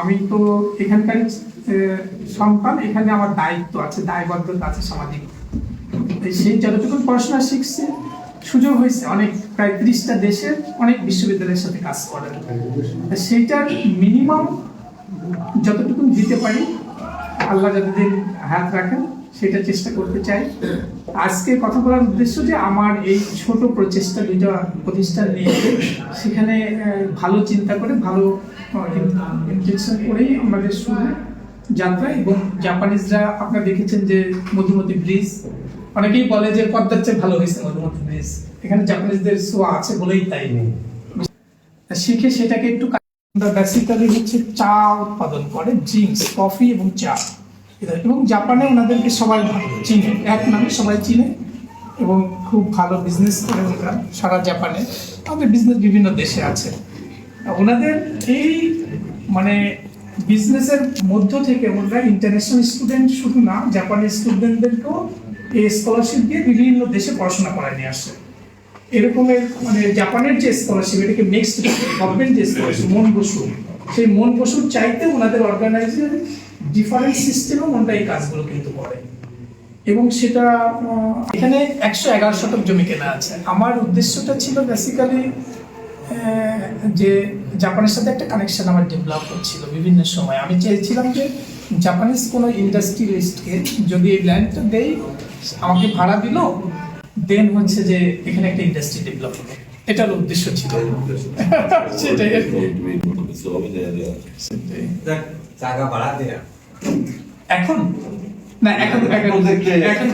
আমি তো এখানকার সন্তান, এখানে আমার দায়িত্ব আছে, দায়বদ্ধতা আছে সামাজিক। সেই যতটুকু পড়াশোনা শিখছে, সুযোগ হয়েছে, অনেক, প্রায় ত্রিশটা দেশের অনেক বিশ্ববিদ্যালয়ের সাথে কাজ করার। তা সেইটার মিনিমাম যতটুকু দিতে পারি, আল্লাহ যতদিন হাত রাখেন, সেটা চেষ্টা করতে চাই। আজকে কথা বলার উদ্দেশ্য যে আমার এই ছোট প্রচেষ্টা, দুইটা প্রতিষ্ঠান নিয়ে, সেখানে ভালো চিন্তা করে, ভালো ইন্টেনশন করেই আমাদের শুরু যাত্রা এবং জাপানিজরা আপনারা দেখেছেন যে মধুমতি ব্রিজ, অনেকেই বলে যে পদ্মার চেয়ে ভালো হয়েছে মধুমতি ব্রিজ। এখানে জাপানিজদের সোয়া আছে বলেই তাই। শিখে সেটাকে একটু বেসিক্যালি হচ্ছে চা উৎপাদন করে ড্রিঙ্কস কফি এবং চা। এবং জাপানে ওনাদেরকে সবাই ভালো চিনে। এক নামে সবাই চিনে এবং খুব ভালো বিজনেস করে সারা জাপানে আমাদের বিজনেস বিভিন্ন দেশে আছে। ওনাদের এই মানে বিজনেসের মধ্য থেকে ওনারা ইন্টারন্যাশনাল স্টুডেন্ট শুধু না জাপানি স্টুডেন্টদেরকেও এই স্কলারশিপ দিয়ে বিভিন্ন দেশে পড়াশোনা করায় নিয়ে আসে এরকমের মানে জাপানের যে স্কলারশিপ এটাকে নেক্সট গভর্নমেন্ট যে স্কলারশিপ মন বসু, সেই মন বসুর চাইতে ওনাদের অর্গানাইজের ডিফারেন্ট সিস্টেমে ওনারা এই কাজগুলো কিন্তু করে। এবং সেটা এখানে একশো এগারো শতক জমি কেনা আছে। আমার উদ্দেশ্যটা ছিল বেসিক্যালি যে জাপানের সাথে একটা কানেকশন আমার ডেভেলপ হচ্ছিল বিভিন্ন সময়। আমি চেয়েছিলাম যে জাপানিজ কোনো ইন্ডাস্ট্রিয়ালিস্টকে যদি এই ল্যান্ডটা দেই আমাকে ভাড়া দিল দেন হচ্ছে যে এখানে একটা ইন্ডাস্ট্রি ডেভেলপ হলো। এটার উদ্দেশ্য ছিল। সেটাই। জায়গা দেয়া। এখন? না এখন এখন এখন